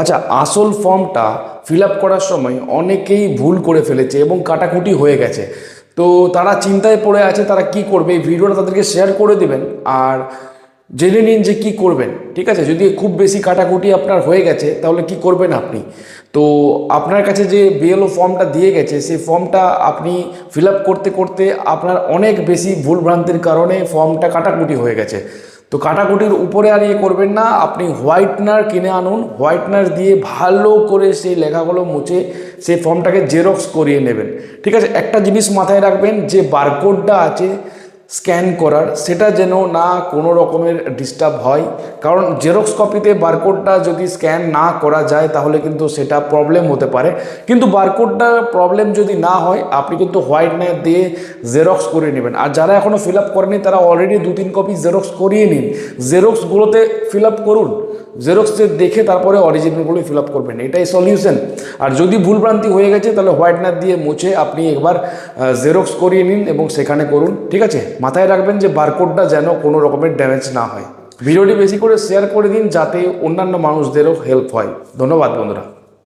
আচ্ছা আসল ফর্মটা ফিল আপ করার সময় অনেকেই ভুল করে ফেলেছে এবং কাটাকুটি হয়ে গেছে। তো তারা চিন্তায় পড়ে আছে তারা কি করবে, এই ভিডিওটা তাদেরকে শেয়ার করে দেবেন আর জেনে নিন যে কি করবেন, ঠিক আছে? যদি খুব বেশি কাটাকুটি আপনার হয়ে গেছে, তাহলে কি করবেন আপনি? তো আপনার কাছে যে বিএলও ফর্মটা দিয়ে গেছে, সেই ফর্মটা আপনি ফিল করতে করতে আপনার অনেক বেশি ভুলভ্রান্তির কারণে ফর্মটা কাটাকুটি হয়ে গেছে। তো কাটাকুটির উপরে আর ইয়ে করবেন না, আপনি হোয়াইটনার কিনে আনুন, হোয়াইটনার দিয়ে ভালো করে সেই লেখাগুলো মুছে সেই ফর্মটাকে জেরক্স করিয়ে নেবেন। ঠিক আছে, একটা জিনিস মাথায় রাখবেন, যে বারকোডটা আছে স্ক্যান করার, সেটা যেন না কোনো রকমের ডিস্টার্ব হয়। কারণ জেরক্স কপিতে বারকোডটা যদি স্ক্যান না করা যায়, তাহলে কিন্তু সেটা প্রবলেম হতে পারে। কিন্তু বারকোডটা প্রবলেম যদি না হয়, আপনি কিন্তু হোয়াইটনার দিয়ে জেরক্স করে নেবেন। আর যারা এখনও ফিল আপ করেনি, তারা অলরেডি দু তিন কপি জেরক্স করিয়ে নিন। জেরক্সগুলোতে ফিল আপ করুন। জেরক্সে দেখে তারপরে অরিজিনালগুলো ফিল আপ করবেন। এটাই সলিউশন আর যদি ভুলভ্রান্তি হয়ে গেছে, তাহলে হোয়াইট হোয়াইটনার দিয়ে মুছে আপনি একবার জেরক্স করিয়ে নিন এবং সেখানে করুন। ঠিক আছে? মাথায় রাখবেন যে বারকোডটা যেন কোনো রকমের ড্যামেজ না হয়। ভিডিওটি বেশি করে শেয়ার করে দিন যাতে অন্যান্য মানুষদেরও হেল্প হয়। ধন্যবাদ বন্ধুরা।